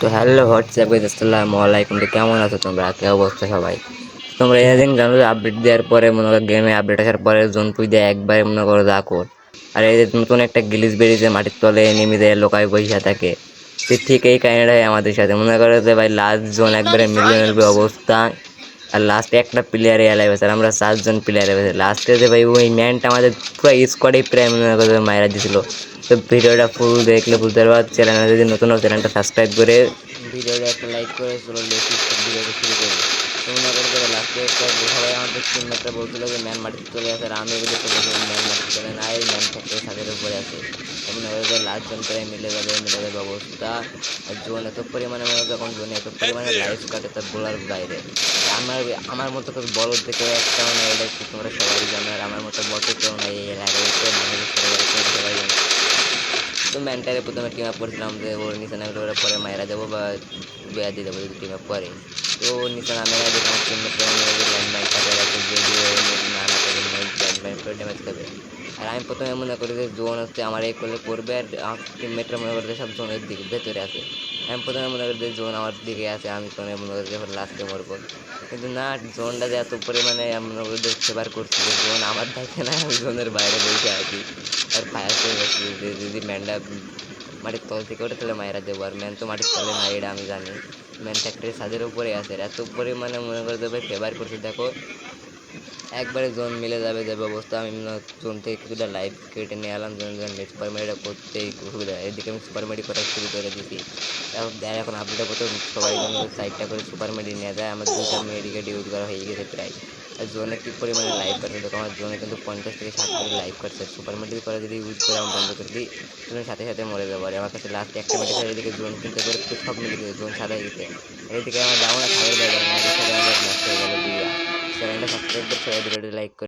তো hello, WhatsApp guys আসসালামু আলাইকুম। তো কেমন আছো তোমরা? কে অবস্থা সবাই? তোমরা এদিন জানো আপডেট দেওয়ার পরে, মনে করো গেমে আপডেট আসার পরে জোন দিয়ে একবারে, মনে করো দাকর আর এই যে নতুন একটা গিলিস বেরিয়েছে, মাটির তলে নেমে দেয় লোকায় বৈশা থাকে। সে ঠিক এই কাহিনীটাই আমাদের সাথে। মনে করো যে ভাই লাস্ট জোন একবারে মিলিয়ে মিলবে অবস্থা। আর লাস্টে একটা প্লেয়ারে এলাই আর আমরা চারজন প্লেয়ারে বেছে লাস্টে যে ভাই, ওই ম্যানটা আমাদের পুরো স্কোয়াডে প্রায়, মনে করো মায়েরা দিছিল। তো ভিডিওটা ফুল দেখলে বুঝতে পারবা চ্যানেলে যদি নতুন চ্যানেলটা সাবস্ক্রাইব করে ভিডিওটা একটা লাইক করে, চলো লেখি ভিডিওটা শুরু করি। তো মনে করো যে লাস্টে একটা সবাই আমাদের টিমমেটরা বলছিল যে ম্যান মাটিতে চলে আসে, আর আমি তো বলছিলাম ম্যান মাটিতে চলে না, এই ম্যান ফ্যাক্টরি ছাদের উপরে তো মনে করো যে লাস্ট জন প্রায় মিলে যাবে মিলে যাবে অবস্থা। আর জোন এত পরিমাণে মনে করো যখন জোনে এত পরিমাণে লাইফ কাটে, তার বলার বাইরে। আমার আমার মতো করে বড় থেকে একটা মানে এটা তোমরা সবাই জানো, আর আমার মতো বড় কেউ নাই, এই এলাকায় তো মানুষ সবাই সবাই জানে তো ম্যানটারে প্রথমে টিম আপ করেছিলাম যে ওর নিচে নামলে ওরা পরে মায়েরা দেবো বা বেয়া দিয়ে দেবো যদি টিম আপ করে। তো ওর নিচে নামে না টিম টিমমেট ল্যান্ড মাইক থাকে রাখে যে না না করে ল্যান্ড মাইক করে খাবে। আর আমি প্রথমে মনে করি যে, জোন হচ্ছে আমার এই করলে করবে, আর আমার টিমমেটরা মনে করি সব জোনের দিকে ভেতরে আছে। আমি প্রথমে মনে করি যে জোন আমার দিকে আছে, আমি তো মনে করি যে লাস্টে মরবো। কিন্তু না জোনটা যে এত পরিমাণে মনে করি সেবার করছি যে জোন আমার থাকে না, আমি জোনের বাইরে বসে আছি। আর ফায়ার করে বসছি যে যদি ম্যানটা মাটির তল থেকে ওঠে তাহলে মায়েরা দেবো। আর ম্যান তো মাটির তলে এটা আমি জানি। ম্যান ফ্যাক্টরি ছাদের উপরে আছে এত পরিমাণে মনে করে দেবে ফেভার করছে। দেখো একবারে জোন মিলে যাবে, যে ব্যবস্থা আমি জোন থেকে কিছুটা লাইভ কেটে নিয়ে এলাম জোন জোন সুপার মেডিটা করতেই সুবিধা এদিকে আমি সুপার মেডি করা শুরু করে দিয়েছি দেয় এখন আপডেটের মতো সবাই সাইডটা করে সুপার মেডি নিয়ে যায়। আমার দুইটা মেডিকেট ইউজ করা হয়ে গেছে প্রায়। আর জোনে কী পরিমাণে লাইভ কাটছে দেখো, আমার জোনে কিন্তু পঞ্চাশ থেকে ষাট করে লাইভ কাটছে সুপার মেডি করে, যদি ইউজ করে, আমি বন্ধ করে দিই। জোনের সাথে সাথে মরে যাব। আর আমার কাছে লাস্ট একটা মেডিকেল এদিকে জোন কিনতে করে সব গেছে জোন সাদা গেছে। এদিকে আমার যাব না খাবার দেয় আমার নষ্ট হয়ে গেলো